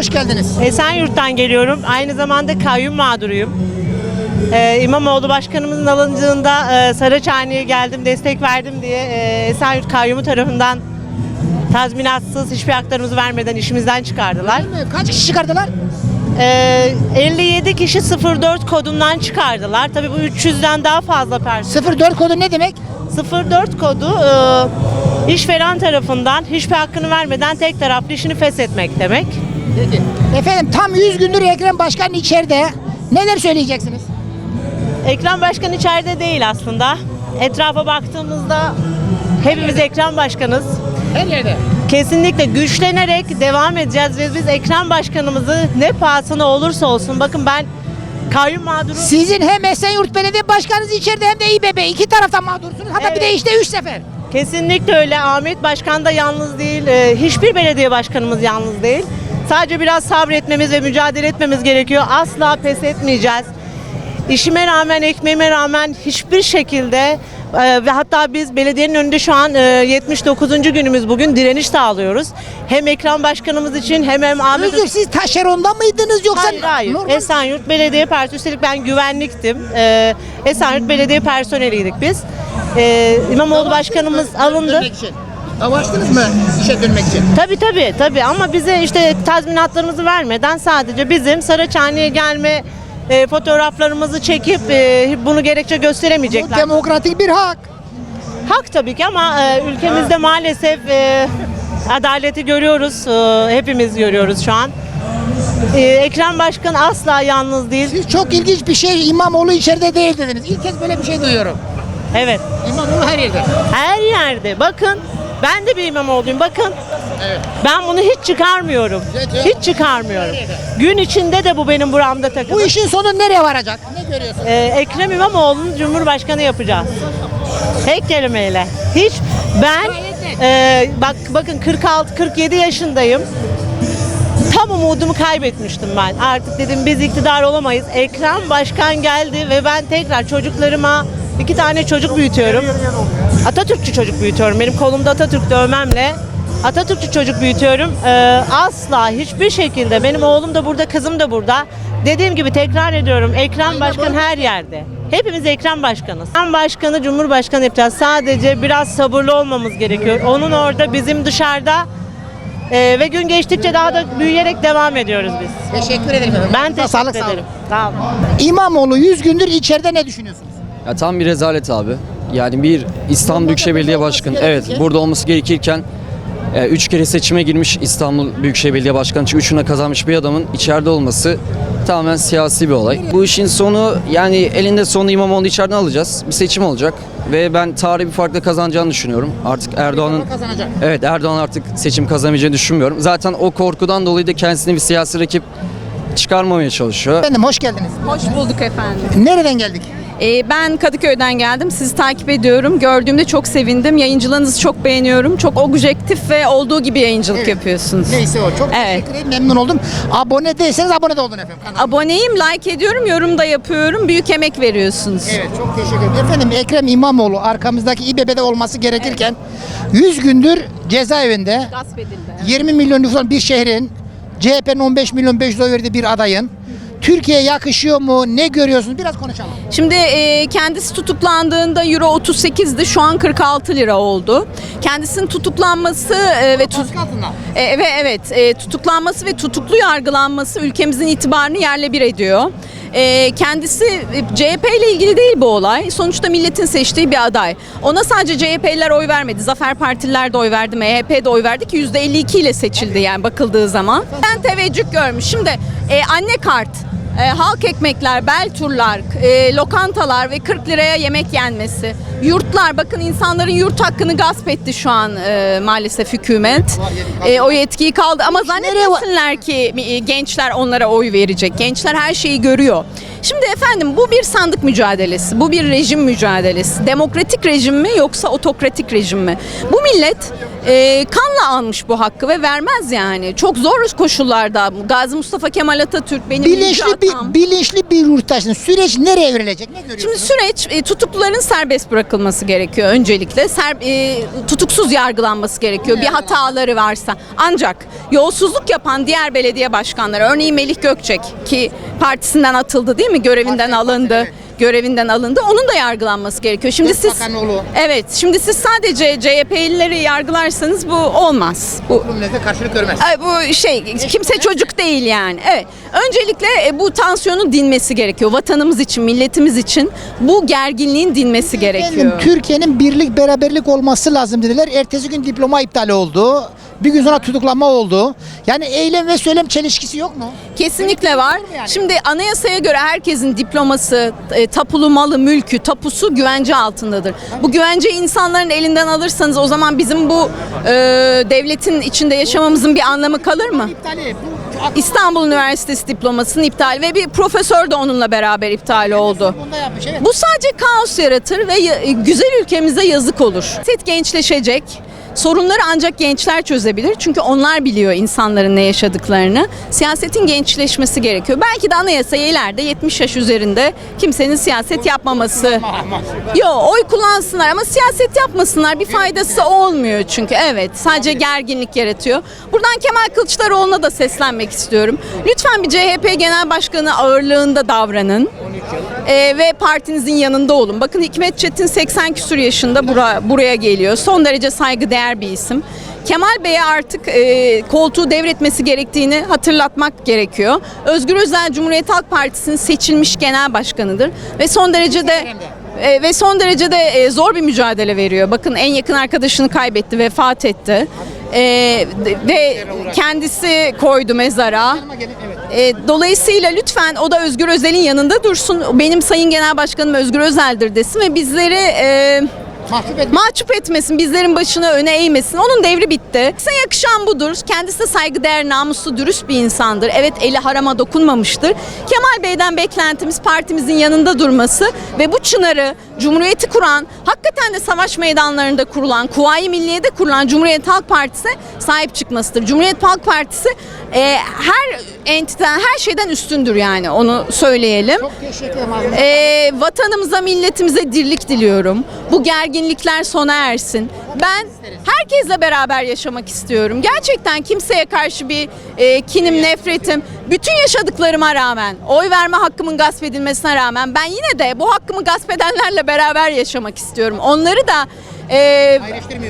hoş geldiniz. Esenyurt'tan geliyorum. Aynı zamanda kayyum mağduruyum. Ee, İmamoğlu başkanımızın alındığında e, Saraçhane'ye geldim, destek verdim diye e, Esenyurt kayyumu tarafından tazminatsız hiçbir haklarımızı vermeden işimizden çıkardılar. Kaç kişi çıkardılar? Ee, 57 kişi 04 kodundan çıkardılar. Tabii bu 300'den daha fazla personel. 04 kodu ne demek? 04 kodu e, işveren tarafından hiçbir hakkını vermeden tek taraflı işini feshetmek demek. Efendim tam 100 gündür Ekrem Başkan içeride. Neler söyleyeceksiniz? Ekrem Başkan içeride değil aslında. Etrafa baktığımızda hepimiz Ekrem Başkanız. Her yerde. Kesinlikle güçlenerek devam edeceğiz ve biz Ekrem Başkanımızı ne pahasına olursa olsun bakın ben kayyum mağduru Sizin hem Esenyurt Belediye Başkanınız içeride hem de İBB iki taraftan mağdursunuz. Hatta bir Evet. de işte 3 sefer. Kesinlikle öyle Ahmet Başkan da yalnız değil. Ee, Hiçbir belediye başkanımız yalnız değil. Sadece biraz sabretmemiz ve mücadele etmemiz gerekiyor. Asla pes etmeyeceğiz. İşime rağmen, ekmeğime rağmen hiçbir şekilde e, ve hatta biz belediyenin önünde şu an e, 79. günümüz bugün direniş sağlıyoruz. Hem Ekrem Başkanımız için hem hem Ahmet Özür siz taşeronda mıydınız yoksa Hayır hayır. normal- Esenyurt Belediye Personeli. Üstelik ben güvenliktim. Ee, Esenyurt Belediye personeliydik biz. Ee, İmamoğlu Başkanımız alındı. Avaçtınız mı işe dönmek için? Tabii tabii tabii ama bize işte tazminatlarımızı vermeden sadece bizim Saraçhane'ye gelme e, fotoğraflarımızı çekip e, bunu gerekçe Bu gösteremeyecekler. demokratik bir hak. Hak tabii ki ama e, ülkemizde maalesef e, adaleti görüyoruz. E, hepimiz görüyoruz şu an. E, Ekrem Başkan asla yalnız değil. Siz çok ilginç bir şey İmamoğlu içeride değil dediniz. İlk kez böyle bir şey duyuyorum. Evet. İmamoğlu her yerde. Her yerde. Bakın ben de bir İmamoğlu'yum. Bakın ben bunu hiç çıkarmıyorum. Hiç çıkarmıyorum. Gün içinde de bu benim buramda takılı. Bu işin sonu nereye varacak? Ne görüyorsun? Ee, Ekrem İmamoğlu'nu Cumhurbaşkanı yapacağız. Tek kelimeyle. Hiç ben e, bak bakın 46 47 yaşındayım. Tam umudumu kaybetmiştim ben. Artık dedim biz iktidar olamayız. Ekrem Başkan geldi ve ben tekrar çocuklarıma iki tane çocuk büyütüyorum. Atatürkçü çocuk büyütüyorum. Benim kolumda Atatürk dövmemle Atatürkçü çocuk büyütüyorum. Ee, asla hiçbir şekilde benim oğlum da burada, kızım da burada. Dediğim gibi tekrar ediyorum. Ekrem Başkan her yerde. Hepimiz Ekrem Başkanız. Ekrem Başkanı Cumhurbaşkanı yapacağız. Sadece biraz sabırlı olmamız gerekiyor. Onun orada, bizim dışarıda. Ee, ve gün geçtikçe daha da büyüyerek devam ediyoruz biz. Teşekkür ederim efendim. Ben teşekkür Sağlık, ederim. Sağ olun. İmamoğlu 100 gündür içeride ne düşünüyorsunuz? Ya tam bir rezalet abi. Yani bir İstanbul Büyükşehir Belediye Başkanı evet burada olması gerekirken e, üç kere seçime girmiş İstanbul Büyükşehir Belediye Başkanı için üçüne kazanmış bir adamın içeride olması tamamen siyasi bir olay. Bu işin sonu yani elinde sonu İmamoğlu içeriden alacağız. Bir seçim olacak ve ben tarihi bir farkla kazanacağını düşünüyorum. Artık Erdoğan'ın. Evet Erdoğan artık seçim kazanamayacağını düşünmüyorum. Zaten o korkudan dolayı da kendisine bir siyasi rakip çıkarmamaya çalışıyor. Efendim hoş geldiniz. Hoş bulduk efendim. Nereden geldik? Ee, ben Kadıköy'den geldim. Sizi takip ediyorum. Gördüğümde çok sevindim. Yayıncılığınızı çok beğeniyorum. Çok objektif ve olduğu gibi yayıncılık Evet. yapıyorsunuz. Neyse o. Çok Evet. teşekkür ederim. Memnun oldum. Abone değilseniz abone de olun efendim. kanala. Aboneyim, like ediyorum, yorum da yapıyorum. Büyük emek veriyorsunuz. Evet çok teşekkür ederim. Efendim Ekrem İmamoğlu arkamızdaki İBB'de olması gerekirken 100 gündür cezaevinde Gasp edildi. 20 milyon nüfus olan bir şehrin CHP'nin 15 milyon 500 oy verdiği bir adayın Türkiye'ye yakışıyor mu? Ne görüyorsunuz? Biraz konuşalım. Şimdi e, kendisi tutuklandığında euro 38'di. Şu an 46 lira oldu. Kendisinin tutuklanması e, ve tut, E, evet evet e, tutuklanması ve tutuklu yargılanması ülkemizin itibarını yerle bir ediyor. E, kendisi e, CHP ile ilgili değil bu olay. Sonuçta milletin seçtiği bir aday. Ona sadece CHP'liler oy vermedi. Zafer Partililer de oy verdi. MHP de oy verdi ki %52 ile seçildi yani bakıldığı zaman. Ben teveccüh görmüş. Şimdi e, anne kart e, halk ekmekler, bel turlar, e, lokantalar ve 40 liraya yemek yenmesi. Yurtlar, bakın insanların yurt hakkını gasp etti şu an e, maalesef hükümet. E, o yetkiyi kaldı ama zannetmesinler ki e, gençler onlara oy verecek. Gençler her şeyi görüyor. Şimdi efendim bu bir sandık mücadelesi, bu bir rejim mücadelesi. Demokratik rejim mi yoksa otokratik rejim mi? Bu millet e, kanla almış bu hakkı ve vermez yani. Çok zor koşullarda. Gazi Mustafa Kemal Atatürk benim Bilinçli bir bilinçli bir yurttaşsın. Süreç nereye evrilecek? Ne görüyorsunuz? Şimdi süreç e, tutukluların serbest bırakılması gerekiyor öncelikle. Ser, e, tutuksuz yargılanması gerekiyor bir hataları varsa. Ancak yolsuzluk yapan diğer belediye başkanları örneğin Melih Gökçek ki partisinden atıldı değil mi? Görevinden alındı. Görevinden alındı. Onun da yargılanması gerekiyor. Şimdi siz Bakanoğlu. Evet, şimdi siz sadece CHP'lileri yargılarsanız bu olmaz. Bu Bununla karşılık görmez. Bu şey kimse çocuk değil yani. Evet. Öncelikle e, bu tansiyonun dinmesi gerekiyor. Vatanımız için, milletimiz için bu gerginliğin dinmesi gerekiyor. Efendim, Türkiye'nin birlik beraberlik olması lazım dediler. Ertesi gün diploma iptal oldu. Bir gün sonra tutuklanma oldu. Yani eylem ve söylem çelişkisi yok mu? Kesinlikle var. yani? Şimdi anayasaya göre herkesin diploması, e, tapulu malı, mülkü, tapusu güvence altındadır. Bu güvenceyi insanların elinden alırsanız o zaman bizim bu e, devletin içinde yaşamamızın bir anlamı kalır mı? İptali. İstanbul Üniversitesi diplomasının iptal ve bir profesör de onunla beraber iptal oldu. Bu sadece kaos yaratır ve ya- güzel ülkemize yazık olur. Siyaset gençleşecek. Sorunları ancak gençler çözebilir. Çünkü onlar biliyor insanların ne yaşadıklarını. Siyasetin gençleşmesi gerekiyor. Belki de anayasaya ileride 70 yaş üzerinde kimsenin siyaset yapmaması. Yo oy kullansınlar ama siyaset yapmasınlar. Bir faydası olmuyor çünkü. Evet sadece gerginlik yaratıyor. Buradan Kemal Kılıçdaroğlu'na da seslenmek istiyorum. Lütfen bir CHP Genel Başkanı ağırlığında davranın. Ee, ve partinizin yanında olun. Bakın Hikmet Çetin 80 küsur yaşında bura, buraya geliyor. Son derece saygıdeğer bir isim. Kemal Bey'e artık e, koltuğu devretmesi gerektiğini hatırlatmak gerekiyor. Özgür Özel Cumhuriyet Halk Partisi'nin seçilmiş genel başkanıdır ve son derece de e, ve son derece de e, zor bir mücadele veriyor. Bakın en yakın arkadaşını kaybetti, vefat etti. E, ve kendisi koydu mezara. E, dolayısıyla lütfen o da Özgür Özel'in yanında dursun. Benim Sayın Genel Başkanım Özgür Özel'dir desin ve bizleri e, Mahcup etme. mahcup etmesin, bizlerin başını öne eğmesin. Onun devri bitti. Size yakışan budur. Kendisi de saygıdeğer, namuslu, dürüst bir insandır. Evet eli harama dokunmamıştır. Kemal Bey'den beklentimiz partimizin yanında durması ve bu çınarı Cumhuriyeti kuran, hakikaten de savaş meydanlarında kurulan, Kuvayi Milliye'de kurulan Cumhuriyet Halk Partisi sahip çıkmasıdır. Cumhuriyet Halk Partisi e, her entiten, her şeyden üstündür yani onu söyleyelim. Çok teşekkür ederim. Ee, vatanımıza, milletimize dirlik diliyorum. Bu gerginlikler sona ersin. Ben herkesle beraber yaşamak istiyorum. Gerçekten kimseye karşı bir e, kinim, nefretim, bütün yaşadıklarıma rağmen, oy verme hakkımın gasp edilmesine rağmen ben yine de bu hakkımı gasp edenlerle beraber yaşamak istiyorum. Onları da e,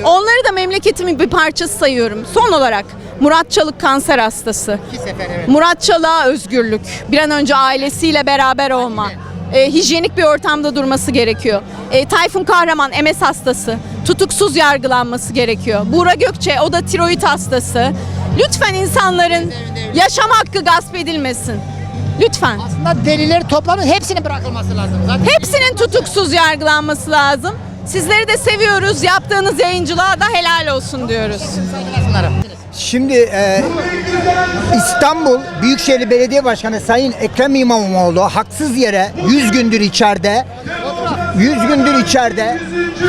onları da memleketimin bir parçası sayıyorum. Son olarak Murat Çalık kanser hastası. İki sefer evet. Murat Çalık'a özgürlük. Bir an önce ailesiyle beraber olma. E, hijyenik bir ortamda durması gerekiyor. E, Tayfun Kahraman MS hastası. Tutuksuz yargılanması gerekiyor. Buğra Gökçe o da tiroid hastası. Lütfen insanların yaşam hakkı gasp edilmesin. Lütfen. Aslında deliller toplanır hepsinin bırakılması lazım. Zaten Hepsinin tutuksuz yargılanması lazım. Sizleri de seviyoruz. Yaptığınız yayıncılığa da helal olsun diyoruz. Şimdi e, İstanbul Büyükşehir Belediye Başkanı Sayın Ekrem İmamoğlu haksız yere 100 gündür içeride 100 gündür içeride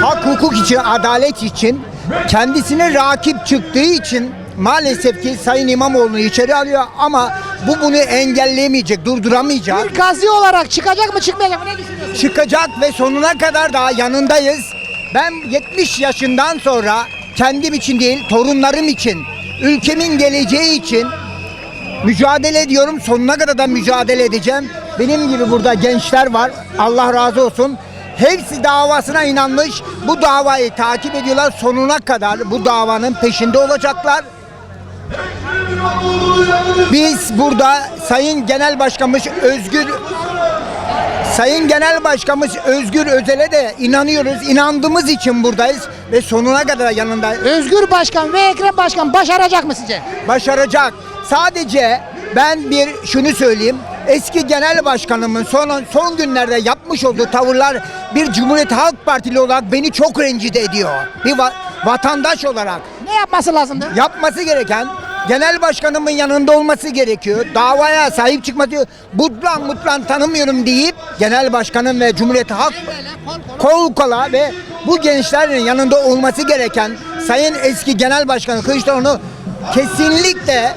hak hukuk için, adalet için kendisine rakip çıktığı için maalesef ki Sayın İmamoğlu'nu içeri alıyor ama bu bunu engelleyemeyecek, durduramayacak. Bir gazi olarak çıkacak mı çıkmayacak mı ne düşünüyorsun? çıkacak ve sonuna kadar da yanındayız. Ben 70 yaşından sonra kendim için değil, torunlarım için, ülkemin geleceği için mücadele ediyorum. Sonuna kadar da mücadele edeceğim. Benim gibi burada gençler var. Allah razı olsun. Hepsi davasına inanmış. Bu davayı takip ediyorlar. Sonuna kadar bu davanın peşinde olacaklar. Biz burada Sayın Genel Başkanımız Özgür Sayın Genel Başkanımız Özgür Özel'e de inanıyoruz. İnandığımız için buradayız ve sonuna kadar yanında Özgür Başkan ve Ekrem Başkan başaracak mı sizce? başaracak. Sadece ben bir şunu söyleyeyim. Eski genel başkanımın son son günlerde yapmış olduğu tavırlar bir Cumhuriyet Halk Partili olarak beni çok rencide ediyor. Bir va- vatandaş olarak Ne yapması lazımdı? yapması gereken genel başkanımın yanında olması gerekiyor. Davaya sahip çıkması Mutlan mutlan tanımıyorum deyip genel başkanın ve Cumhuriyet Halk kol kola ve bu gençlerin yanında olması gereken Sayın eski Genel Başkanı Kılıçdaroğlu kesinlikle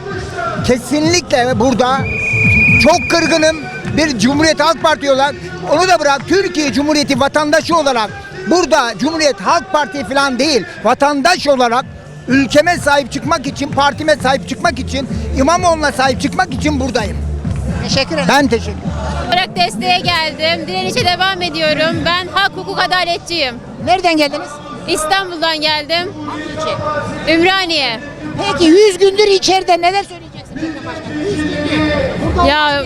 kesinlikle burada çok kırgınım. Bir Cumhuriyet Halk Parti olarak onu da bırak Türkiye Cumhuriyeti vatandaşı olarak burada Cumhuriyet Halk Parti falan değil vatandaş olarak ülkeme sahip çıkmak için partime sahip çıkmak için İmamoğlu'na sahip çıkmak için buradayım. Teşekkür ederim. Ben teşekkür ederim. olarak desteğe geldim. Direnişe devam ediyorum. Ben hak hukuk adaletçiyim. Nereden geldiniz? İstanbul'dan geldim. Ümraniye. Peki 100 gündür içeride neler söyleyeceksiniz Ekrem Başkan? 100 gündür. Burada Ya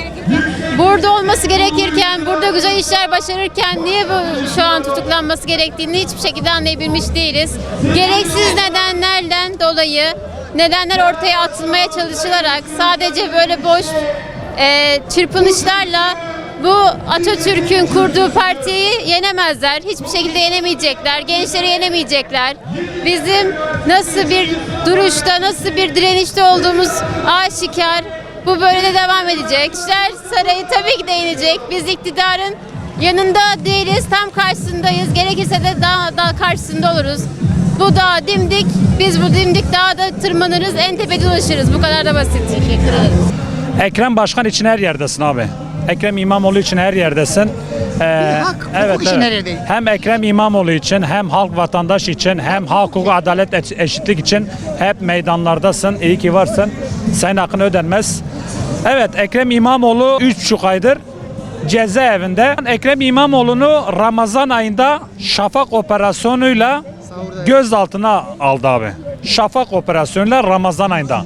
burada olması gerekirken, burada güzel işler başarırken niye bu şu an tutuklanması gerektiğini hiçbir şekilde anlayabilmiş değiliz. Gereksiz nedenlerden dolayı nedenler ortaya atılmaya çalışılarak sadece böyle boş e, çırpınışlarla bu Atatürk'ün kurduğu partiyi yenemezler. Hiçbir şekilde yenemeyecekler. Gençleri yenemeyecekler. Bizim nasıl bir duruşta, nasıl bir direnişte olduğumuz aşikar. Bu böyle de devam edecek. İşler Sarayı tabii ki de yenecek. Biz iktidarın yanında değiliz, tam karşısındayız. Gerekirse de daha da karşısında oluruz. Bu dağ dimdik, biz bu dimdik dağda tırmanırız, en tepede ulaşırız. Bu kadar da basit. Teşekkür ederim. Ekrem Başkan için her yerdesin abi. Ekrem İmamoğlu için her yerdesin. Ee, hak, hukuk için her yerdeyim. Hem Ekrem İmamoğlu için hem halk vatandaş için hem hak hukuk adalet eş- eşitlik için hep meydanlardasın. İyi ki varsın. Senin hakkın ödenmez. Evet Ekrem İmamoğlu 3,5 aydır cezaevinde. Ekrem İmamoğlu'nu Ramazan ayında şafak operasyonuyla gözaltına aldı abi. Şafak operasyonuyla Ramazan ayında.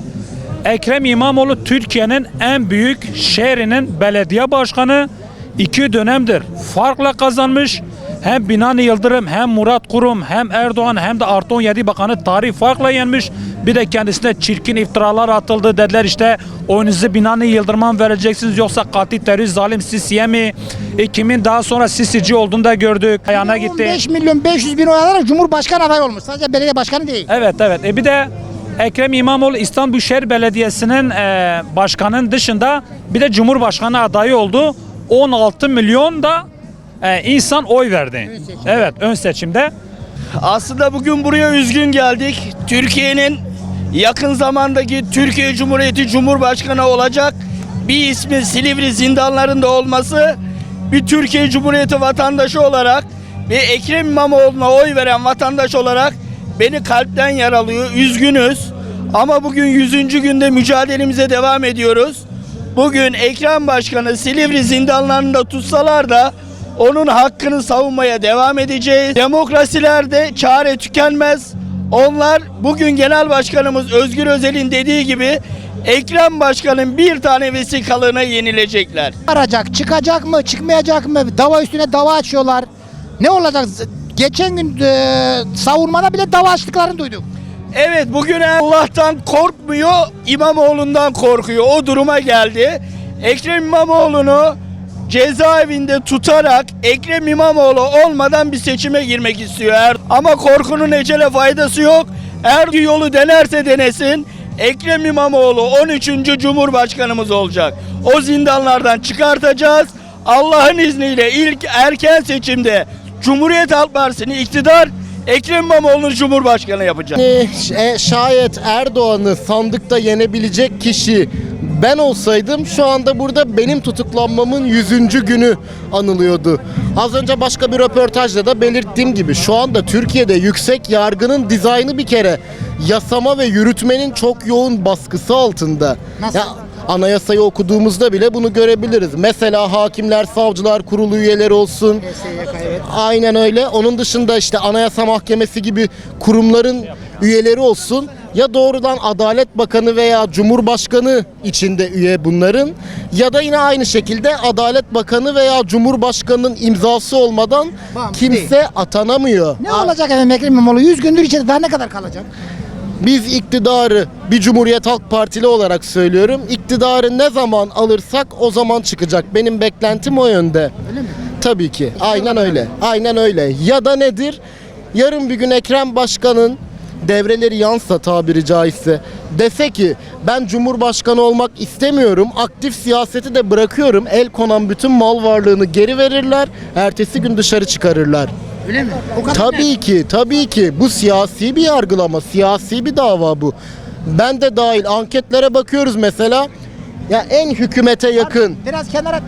Ekrem İmamoğlu Türkiye'nin en büyük şehrinin belediye başkanı iki dönemdir farkla kazanmış. Hem Binali Yıldırım hem Murat Kurum hem Erdoğan hem de artı 17 bakanı tarih farkla yenmiş. Bir de kendisine çirkin iftiralar atıldı. Dediler işte oyunuzu Binali Yıldırım'a vereceksiniz yoksa katil terörist zalim Sisi'ye mi? E, kimin daha sonra Sisici olduğunu da gördük. Ayağına gitti. 15 milyon 500 bin oy alarak Cumhurbaşkanı adayı olmuş. Sadece belediye başkanı değil. Evet evet. E bir de Ekrem İmamoğlu İstanbul Büyükşehir Belediyesi'nin e, başkanın dışında bir de Cumhurbaşkanı adayı oldu. 16 milyon da e, insan oy verdi. Evet ön seçimde. Aslında bugün buraya üzgün geldik. Türkiye'nin yakın zamandaki Türkiye Cumhuriyeti Cumhurbaşkanı olacak bir ismi Silivri zindanlarında olması bir Türkiye Cumhuriyeti vatandaşı olarak ve Ekrem İmamoğlu'na oy veren vatandaş olarak beni kalpten yaralıyor. Üzgünüz. Ama bugün 100. günde mücadelemize devam ediyoruz. Bugün Ekrem Başkanı Silivri zindanlarında tutsalar da onun hakkını savunmaya devam edeceğiz. Demokrasilerde çare tükenmez. Onlar bugün Genel Başkanımız Özgür Özel'in dediği gibi Ekrem Başkan'ın bir tane vesikalığına yenilecekler. Arayacak, çıkacak mı, çıkmayacak mı? Dava üstüne dava açıyorlar. Ne olacak? Geçen gün e, savunmada bile dava açtıklarını duyduk. Evet bugün Allah'tan korkmuyor, İmamoğlu'ndan korkuyor. O duruma geldi. Ekrem İmamoğlu'nu cezaevinde tutarak Ekrem İmamoğlu olmadan bir seçime girmek istiyor. Er- Ama korkunun ecele faydası yok. Eğer yolu denerse denesin Ekrem İmamoğlu 13. Cumhurbaşkanımız olacak. O zindanlardan çıkartacağız. Allah'ın izniyle ilk erken seçimde Cumhuriyet Halk Partisi'ni iktidar Ekrem İmamoğlu'nu Cumhurbaşkanı yapacak. E, şayet Erdoğan'ı sandıkta yenebilecek kişi ben olsaydım şu anda burada benim tutuklanmamın 100. günü anılıyordu. Az önce başka bir röportajda da belirttiğim gibi şu anda Türkiye'de yüksek yargının dizaynı bir kere yasama ve yürütmenin çok yoğun baskısı altında. Nasıl? Ya, anayasayı okuduğumuzda bile bunu görebiliriz. Mesela hakimler, savcılar kurulu üyeleri olsun. Aynen öyle. Onun dışında işte Anayasa Mahkemesi gibi kurumların üyeleri olsun. Ya doğrudan Adalet Bakanı veya Cumhurbaşkanı içinde üye bunların ya da yine aynı şekilde Adalet Bakanı veya Cumhurbaşkanının imzası olmadan kimse atanamıyor. Ne olacak efendim Ekrem İmamoğlu? 100 gündür içeride daha ne kadar kalacak? Biz iktidarı bir Cumhuriyet Halk Partili olarak söylüyorum. İktidarı ne zaman alırsak o zaman çıkacak. Benim beklentim o yönde. Öyle mi? Tabii ki. Aynen öyle. Aynen öyle. Ya da nedir? Yarın bir gün Ekrem Başkan'ın devreleri yansa tabiri caizse dese ki ben cumhurbaşkanı olmak istemiyorum aktif siyaseti de bırakıyorum el konan bütün mal varlığını geri verirler ertesi gün dışarı çıkarırlar Öyle mi? O kadar Tabii ki, tabii ki. Bu siyasi bir yargılama, siyasi bir dava bu. Ben de dahil anketlere bakıyoruz mesela. Ya en hükümete yakın, Biraz kenara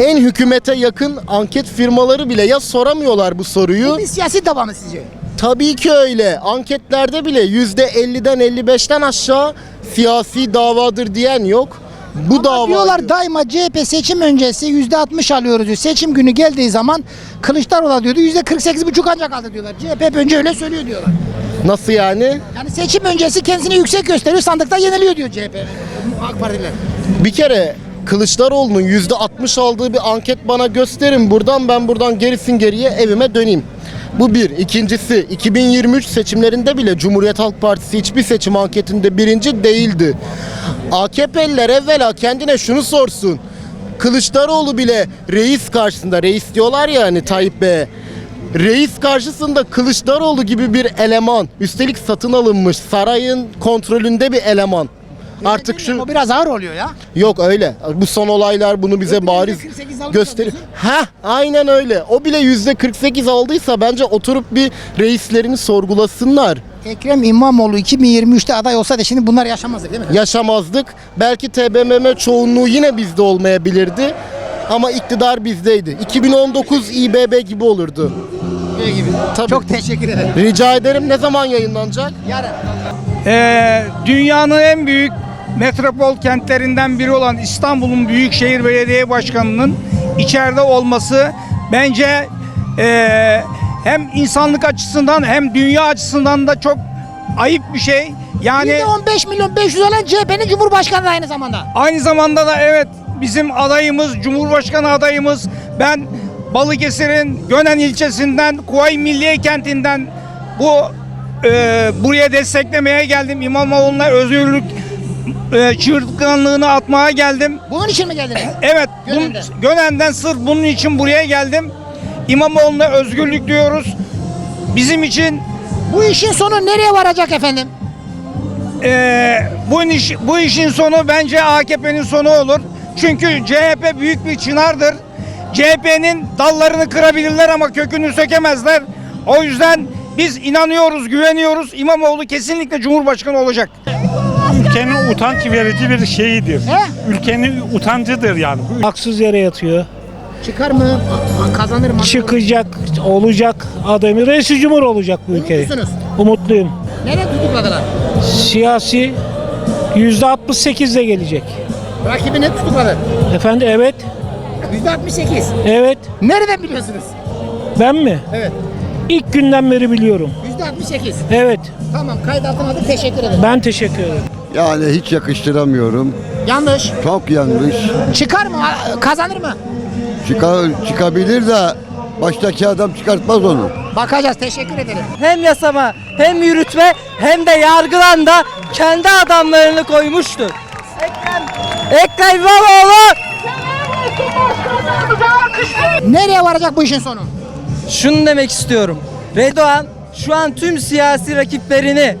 en hükümete yakın anket firmaları bile ya soramıyorlar bu soruyu. Bu bir siyasi dava mı sizce? Tabii ki öyle. Anketlerde bile yüzde 50'den 55'ten aşağı siyasi davadır diyen yok. Bu dava Diyorlar daima CHP seçim öncesi %60 alıyoruz diyor. Seçim günü geldiği zaman Kılıçdaroğlu diyordu %48,5 ancak aldı diyorlar. CHP hep önce öyle söylüyor diyorlar. nasıl yani? Yani seçim öncesi kendisini yüksek gösteriyor sandıkta yeniliyor diyor CHP. AK Partiler. Bir kere Kılıçdaroğlu'nun yüzde 60 aldığı bir anket bana gösterin buradan ben buradan gerisin geriye evime döneyim. Bu bir. İkincisi 2023 seçimlerinde bile Cumhuriyet Halk Partisi hiçbir seçim anketinde birinci değildi. AKP'liler evvela kendine şunu sorsun. Kılıçdaroğlu bile reis karşısında reis diyorlar ya hani Tayyip Bey. Reis karşısında Kılıçdaroğlu gibi bir eleman, üstelik satın alınmış sarayın kontrolünde bir eleman. Artık şu O biraz ağır oluyor ya. Yok öyle. Bu son olaylar bunu bize bariz %48 aldı gösteriyor. Ha, aynen öyle. O bile yüzde 48 aldıysa bence oturup bir reislerini sorgulasınlar. Ekrem İmamoğlu 2023'te aday olsaydı şimdi bunlar yaşamazdık değil mi? Yaşamazdık. Belki TBMM çoğunluğu yine bizde olmayabilirdi. Ama iktidar bizdeydi. 2019 İBB gibi olurdu. Gibi. Tabii. Çok teşekkür ederim. Rica ederim. Ne zaman yayınlanacak? Yarın. Ee, dünyanın en büyük metropol kentlerinden biri olan İstanbul'un Büyükşehir Belediye Başkanı'nın içeride olması bence ee, hem insanlık açısından hem dünya açısından da çok ayıp bir şey. Yani %15 milyon 500 olan CHP'nin Cumhurbaşkanı da aynı zamanda. aynı zamanda da evet bizim adayımız, Cumhurbaşkanı adayımız ben Balıkesir'in Gönen ilçesinden Kuvayi Milliye Kenti'nden bu e, buraya desteklemeye geldim. İmamoğlu'na özgürlük e, çığırtkanlığını atmaya geldim. Bunun için mi geldiniz? Evet, Gönen'den. Gönen'den sırf bunun için buraya geldim. İmamoğlu'na özgürlük diyoruz. Bizim için Bu işin sonu nereye varacak efendim? Ee, bu, iş, bu işin sonu bence AKP'nin sonu olur. Çünkü CHP büyük bir çınardır. CHP'nin dallarını kırabilirler ama kökünü sökemezler. O yüzden biz inanıyoruz, güveniyoruz. İmamoğlu kesinlikle Cumhurbaşkanı olacak. Ülkenin utanç verici bir şeyidir. He? Ülkenin utancıdır yani. Haksız yere yatıyor. Çıkar mı? Kazanır mı? Çıkacak, olacak adamı reis cumhur olacak bu ülkeye. Umutlusunuz. Umutluyum. Nereye tutukladılar? Siyasi yüzde 68 de gelecek. Rakibini tutukladı. Efendim evet, %68. evet. Nereden biliyorsunuz? Ben mi? Evet. İlk günden beri biliyorum. %68. Evet. Tamam kayıt altına teşekkür ederim. Ben teşekkür ederim. Yani hiç yakıştıramıyorum. Yanlış. Çok yanlış. Çıkar mı? Kazanır mı? Çıkar, çıkabilir de baştaki adam çıkartmaz onu. Bakacağız teşekkür ederim. Hem yasama hem yürütme hem de yargılanda kendi adamlarını koymuştur. Ekrem, Ekrem İmamoğlu Nereye varacak bu işin sonu? şunu demek istiyorum. Redoğan şu an tüm siyasi rakiplerini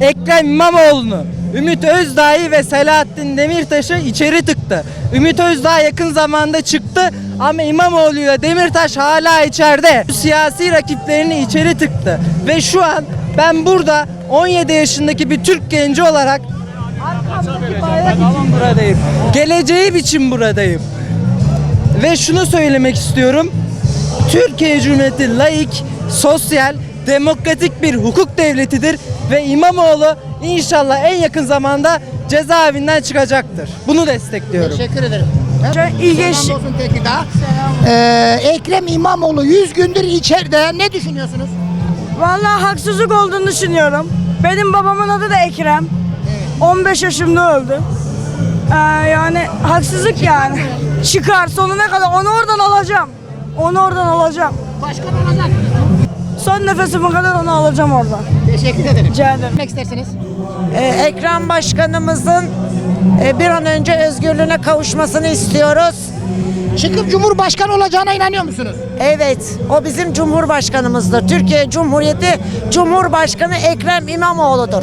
Ekrem İmamoğlu'nu, Ümit Özdağ'ı ve Selahattin Demirtaş'ı içeri tıktı. Ümit Özdağ yakın zamanda çıktı ama İmamoğlu ile Demirtaş hala içeride. Siyasi rakiplerini içeri tıktı. Ve şu an ben burada 17 yaşındaki bir Türk genci olarak arkamdaki bayrak için buradayım. Geleceğim için buradayım. Ve şunu söylemek istiyorum. Türkiye Cumhuriyeti laik, sosyal, demokratik bir hukuk devletidir ve İmamoğlu inşallah en yakın zamanda cezaevinden çıkacaktır. Bunu destekliyorum. Teşekkür ederim. Çok ilginç. Selam olsun Tekirdağ. Ee, Ekrem İmamoğlu 100 gündür içeride. Ne düşünüyorsunuz? Vallahi haksızlık olduğunu düşünüyorum. Benim babamın adı da Ekrem. 15 yaşımda öldü. Ee, yani haksızlık yani. Çıkar sonuna kadar onu oradan alacağım. Onu oradan alacağım. Başkan olacak. Son nefesime kadar onu alacağım oradan. Teşekkür ederim. Rica ederim. Ne istersiniz? Ekrem Başkanımızın e, bir an önce özgürlüğüne kavuşmasını istiyoruz. Çıkıp Cumhurbaşkanı olacağına inanıyor musunuz? Evet, o bizim Cumhurbaşkanımızdır. Türkiye Cumhuriyeti Cumhurbaşkanı Ekrem İmamoğlu'dur.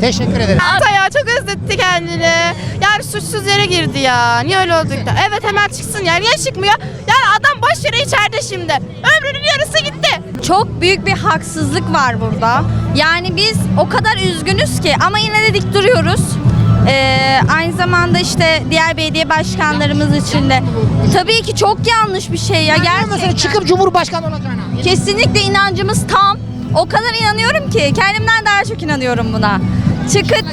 Teşekkür ederim. ya çok özletti kendini. Yani suçsuz yere girdi ya. Niye öyle olduk da? Evet hemen çıksın ya. Niye çıkmıyor? Yani adam boş yere içeride şimdi. Ömrünün yarısı gitti. Çok büyük bir haksızlık var burada. Yani biz o kadar üzgünüz ki ama yine de dik duruyoruz. Ee, aynı zamanda işte diğer belediye başkanlarımız için de tabii ki çok yanlış bir şey ya Gerçekten. çıkıp Cumhurbaşkanı olacağına. Kesinlikle inancımız tam. O kadar inanıyorum ki kendimden daha çok inanıyorum buna. Çıkıp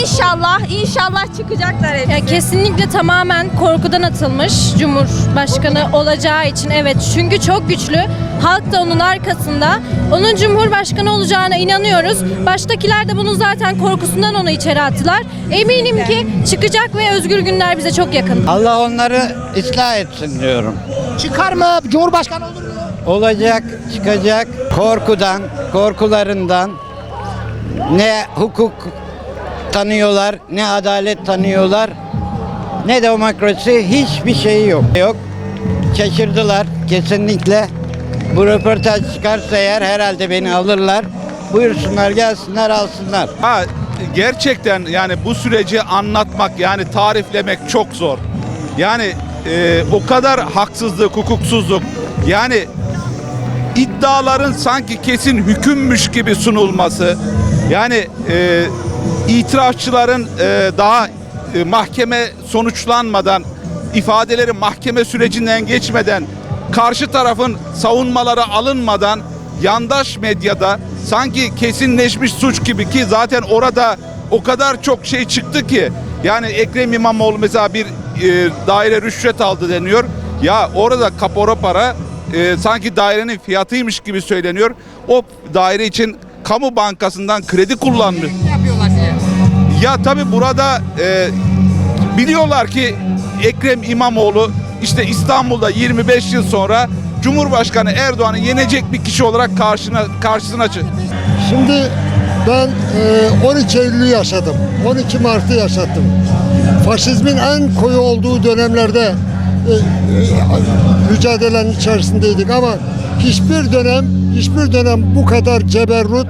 inşallah inşallah çıkacaklar hepsi. Ya kesinlikle tamamen korkudan atılmış Cumhurbaşkanı olacağı için evet çünkü çok güçlü. Halk da onun arkasında. Onun Cumhurbaşkanı olacağına inanıyoruz. Baştakiler de bunun zaten korkusundan onu içeri attılar. Eminim ki çıkacak ve özgür günler bize çok yakın. Allah onları ıslah etsin diyorum. Çıkar mı? Cumhurbaşkanı olur mu? Olacak, çıkacak. Korkudan, korkularından ne hukuk tanıyorlar, ne adalet tanıyorlar, ne demokrasi hiçbir şey yok. Yok. Şaşırdılar kesinlikle. Bu röportaj çıkarsa eğer herhalde beni alırlar. Buyursunlar gelsinler alsınlar. Ha, gerçekten yani bu süreci anlatmak yani tariflemek çok zor. Yani e, o kadar haksızlık, hukuksuzluk yani iddiaların sanki kesin hükümmüş gibi sunulması yani e, itirafçıların e, daha e, mahkeme sonuçlanmadan ifadeleri mahkeme sürecinden geçmeden karşı tarafın savunmaları alınmadan yandaş medyada sanki kesinleşmiş suç gibi ki zaten orada o kadar çok şey çıktı ki yani Ekrem İmamoğlu mesela bir e, daire rüşvet aldı deniyor. Ya orada kapora para e, sanki dairenin fiyatıymış gibi söyleniyor. O daire için kamu bankasından kredi kullanmış. Ya tabi burada e, biliyorlar ki Ekrem İmamoğlu işte İstanbul'da 25 yıl sonra Cumhurbaşkanı Erdoğan'ı yenecek bir kişi olarak karşına karşısına çık. Şimdi ben e, 12 Eylül'ü yaşadım. 12 Mart'ı yaşattım. Faşizmin en koyu olduğu dönemlerde e, e, mücadelenin içerisindeydik ama hiçbir dönem hiçbir dönem bu kadar ceberrut,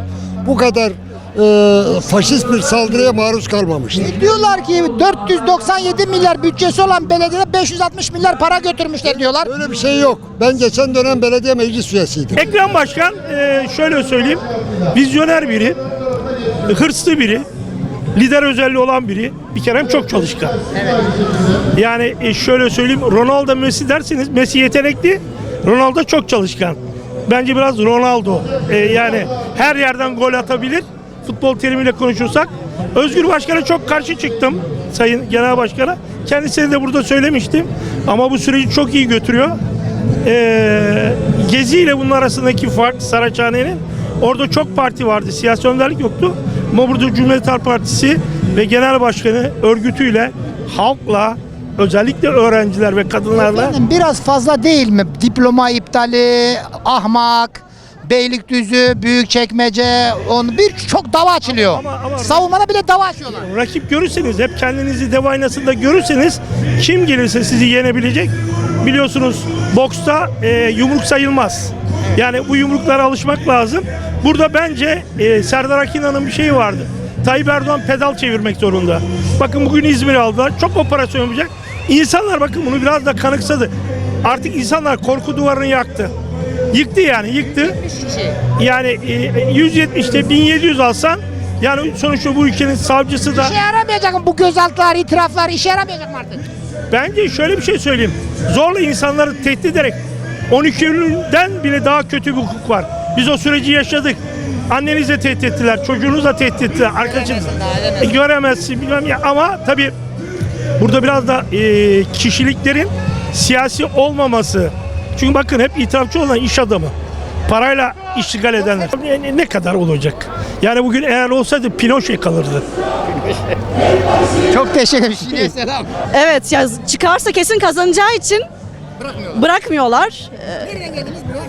bu kadar e, faşist bir saldırıya maruz kalmamıştı. Diyorlar ki 497 milyar bütçesi olan belediye 560 milyar para götürmüşler diyorlar. Öyle bir şey yok. Ben geçen dönem belediye meclis üyesiydim. Ekrem Başkan e, şöyle söyleyeyim. Vizyoner biri, hırslı biri, lider özelliği olan biri. Bir kere hem çok çalışkan. Yani e, şöyle söyleyeyim Ronaldo Messi derseniz Messi yetenekli, Ronaldo çok çalışkan. Bence biraz Ronaldo. E, yani her yerden gol atabilir. Futbol terimiyle konuşursak. Özgür Başkan'a çok karşı çıktım Sayın Genel Başkan'a. Kendisine de burada söylemiştim. Ama bu süreci çok iyi götürüyor. Ee, Gezi ile bunun arasındaki fark Saraçhane'nin orada çok parti vardı. Siyasi önderlik yoktu. Ama burada Cumhuriyet Halk Partisi ve Genel Başkanı örgütüyle halkla özellikle öğrenciler ve kadınlarla Efendim biraz fazla değil mi? Diploma iptali, ahmak, Beylikdüzü, Büyükçekmece, on bir çok dava açılıyor. Ama- ama- Savunmada bile dava açıyorlar. rakip görürseniz hep kendinizi dev aynasında görürseniz kim gelirse sizi yenebilecek biliyorsunuz boksta e, yumruk sayılmaz. Yani bu yumruklara alışmak lazım. Burada bence e, Serdar Akina'nın bir şeyi vardı. Tayyip Erdoğan pedal çevirmek zorunda. Bakın bugün İzmir'i aldılar. Çok operasyon yapacak. İnsanlar bakın bunu biraz da kanıksadı. Artık insanlar korku duvarını yaktı. Yıktı yani yıktı. Yani e, 170'te 1700 alsan yani sonuçta bu ülkenin savcısı da İşe yaramayacak mı bu gözaltılar, itiraflar işe yaramayacak mı artık? bence şöyle bir şey söyleyeyim. Zorla insanları tehdit ederek 12 Eylül'den bile daha kötü bir hukuk var. Biz o süreci yaşadık. Annenizi de tehdit ettiler, çocuğunuzu da tehdit ettiler, arkadaşınız. E, göremezsin bilmem ya ama tabii burada biraz da e, kişiliklerin siyasi olmaması. Çünkü bakın hep itirafçı olan iş adamı. Parayla iştigal edenler. Ne, ne kadar olacak? Yani bugün eğer olsaydı Pinochet kalırdı. Çok teşekkür ederim. Selam. Evet ya çıkarsa kesin kazanacağı için bırakmıyorlar. Nereden geldiniz buraya?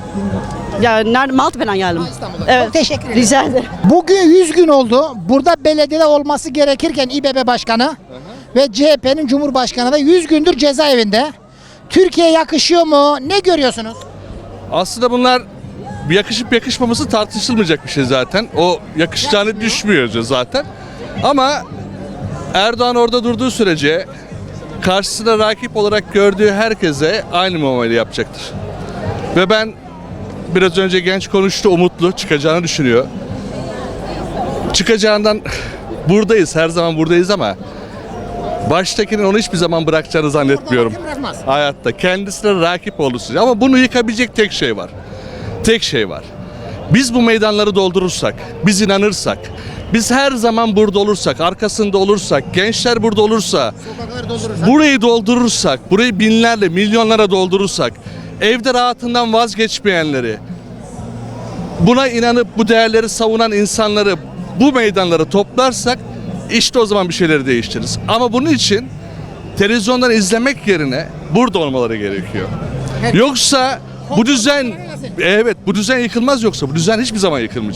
Ya nerede Maltepe'den geldim. Evet. Çok teşekkür ederim. Rica ederim. Bugün 100 gün oldu. Burada belediyede olması gerekirken İBB Başkanı ve CHP'nin Cumhurbaşkanı da 100 gündür cezaevinde. Türkiye yakışıyor mu? Ne görüyorsunuz? Aslında bunlar yakışıp yakışmaması tartışılmayacak bir şey zaten. O yakışacağını düşmüyor zaten. Ama Erdoğan orada durduğu sürece karşısında rakip olarak gördüğü herkese aynı muamele yapacaktır. Ve ben biraz önce genç konuştu, umutlu çıkacağını düşünüyor. Çıkacağından buradayız, her zaman buradayız ama baştakinin onu hiçbir zaman bırakacağını zannetmiyorum. Hayatta kendisine rakip olursun. Ama bunu yıkabilecek tek şey var. Tek şey var. Biz bu meydanları doldurursak, biz inanırsak, biz her zaman burada olursak, arkasında olursak, gençler burada olursa, burayı doldurursak, burayı binlerle, milyonlara doldurursak, evde rahatından vazgeçmeyenleri, buna inanıp bu değerleri savunan insanları bu meydanlara toplarsak işte o zaman bir şeyleri değiştiririz. Ama bunun için televizyondan izlemek yerine burada olmaları gerekiyor. Yoksa bu düzen evet bu düzen yıkılmaz yoksa bu düzen hiçbir zaman yıkılmayacak.